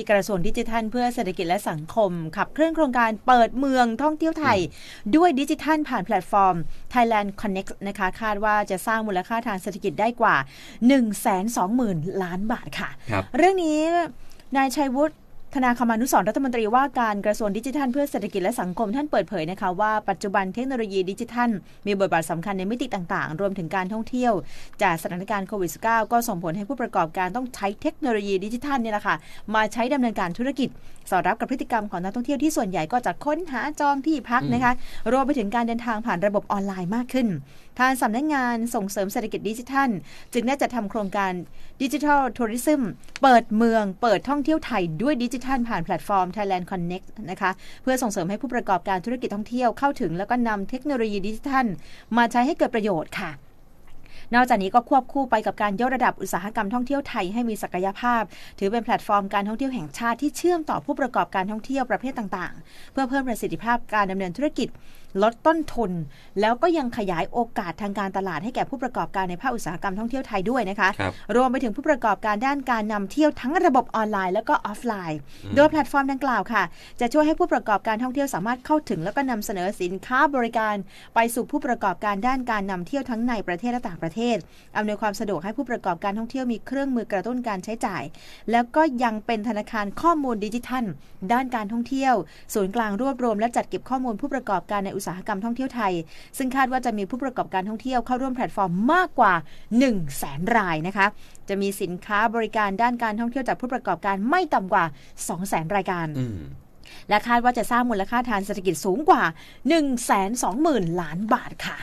ที่กระทรวงดิจิทัลเพื่อเศรษฐกิจและสังคม ขับเคลื่อนโครงการเปิดเมืองท่องเที่ยวไทย ด้วยดิจิทัลผ่านแพลตฟอร์ม Thailand Connect นะคะคาดว่าจะสร้างมูลค่าทางเศรษฐกิจได้กว่า 120,000 ล้านบาทค่ะครับเรื่องนี้นายชัยวุฒิ ธนาคมานุสรรัฐมนตรีว่าการกระทรวงดิจิทัลเพื่อเศรษฐกิจและสังคมท่านเปิดเผยนะคะว่าปัจจุบันเทคโนโลยีดิจิทัล มีบทบาทสำคัญในมิติต่างๆ รวมถึงการท่องเที่ยว จากสถานการณ์โควิด -19 ก็ส่งผลให้ผู้ประกอบการต้องใช้เทคโนโลยีดิจิทัลนี่แหละค่ะมาใช้ดำเนินการธุรกิจ สอดรับกับพฤติกรรมของนักท่องเที่ยวที่ส่วนใหญ่ก็จะค้นหาจองที่พักนะคะรวมไปถึงการเดินทางผ่านระบบออนไลน์มากขึ้น ทางสำนักงานส่งเสริมเศรษฐกิจดิจิทัล จึงได้จัดทำโครงการดิจิทัลทัวริซึมเปิดเมือง เปิดท่องเที่ยวไทยด้วยดิจิท่านผ่านแพลตฟอร์ม Thailand Connect นะคะเพื่อส่งเสริมให้ผู้ประกอบการธุรกิจท่องเที่ยวเข้าถึง แล้วก็นำเทคโนโลยีดิจิทัลมาใช้ให้เกิดประโยชน์ค่ะ นอกจากนี้ก็ควบคู่ไปกับการยกระดับอุตสาหกรรมท่องเที่ยวไทยให้มีศักยภาพ ถือเป็นแพลตฟอร์มการท่องเที่ยวแห่งชาติที่เชื่อมต่อผู้ประกอบการท่องเที่ยวประเภทต่างๆ เพื่อเพิ่มประสิทธิภาพการดำเนินธุรกิจ ลดต้นทุน แล้วก็ยังขยายโอกาสทางการตลาดให้แก่ผู้ประกอบการในภาคอุตสาหกรรมท่องเที่ยวไทยด้วยนะคะครรวมไปถึงผู้ประกอบการด้านการนำเที่ยวทั้งระบบออนไลน์แล้วก็ออฟไลน์ โดยแพลตฟอร์มดังกล่าวค่ะ จะช่วยให้ผู้ประกอบการท่องเที่ยวสามารถเข้าถึง แล้วก็นำเสนอสินค้าบริการ ไปสู่ผู้ประกอบการด้านการนำเที่ยวทั้งในประเทศและต่างประเทศอำนวยความสะดวกให้ผู้ประกอบการท่องเที่ยวมีเครื่องมือกระตุ้นการใช้จ่าย แล้วก็ยังเป็นธนาคารข้อมูลดิจิทัล ด้านการท่องเที่ยว ศูนย์กลางรวบรวมและจัดเก็บข้อมูลผู้ประกอบการในอุตสาหกรรมท่องเที่ยวไทย ซึ่งคาดว่าจะมีผู้ประกอบการท่องเที่ยวเข้าร่วมแพลตฟอร์มมากกว่า 1 0 0 0 0แสนรายนะคะ จะมีสินค้าบริการด้านการท่องเที่ยวจากผู้ประกอบการไม่ต่ำกว่า 2 0 0แสนรายการอืมและคาดว่าจะสร้างมูลค่าทางเศรษฐกิจสูงกว่า 1 2 0 0 0 0 ล้านบาทค่ะ